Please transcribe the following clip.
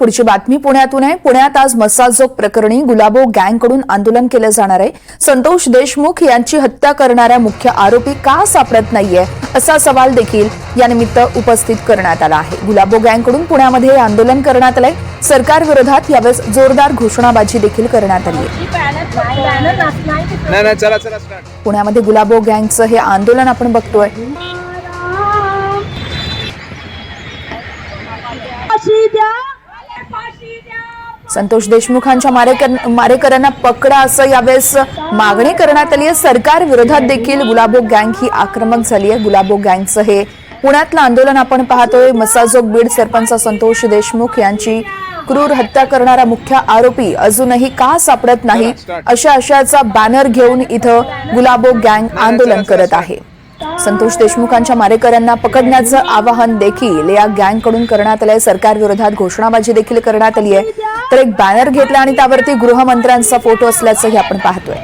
पुढची बातमी पुण्यातून आहे. पुण्यात आज मसाजोग प्रकरणी गुलाबो गँगकडून आंदोलन केलं जाणार आहे. संतोष देशमुख यांची हत्या करणाऱ्या मुख्य आरोपी का सापडत नाहीये असा सवाल देखील या निमित्त उपस्थित करण्यात आला आहे. गुलाबो गँगकडून पुण्यामध्ये हे आंदोलन करण्यात आलंय. सरकार विरोधात यावेळेस जोरदार घोषणाबाजी देखील करण्यात आली आहे. पुण्यामध्ये गुलाबो गँगचं हे आंदोलन आपण बघतोय. संतोष देशमुखांच्या मारेकर मारेकरांना पकडा असं यावेळेस मागणी करण्यात आली आहे. सरकार विरोधात देखील गुलाबो गँग ही आक्रमक झाली आहे. गुलाबो गँगचं हे पुण्यातलं आंदोलन आपण पाहतोय. मसाजोग बीड सरपंच संतोष देशमुख यांची क्रूर हत्या करणारा मुख्य आरोपी अजूनही का सापडत नाही? अशा आशयाचा बॅनर घेऊन इथं गुलाबो गँग आंदोलन करत आहे. संतोष देशमुखांच्या मारेकऱ्यांना पकडण्याचं आवाहन देखील. या गँगकडून करण्यात आलंय. सरकार विरोधात घोषणाबाजी देखील करण्यात आली आहे तर एक बॅनर घेतला आणि त्यावरती गृहमंत्र्यांचा फोटो असल्याचंही आपण पाहतोय.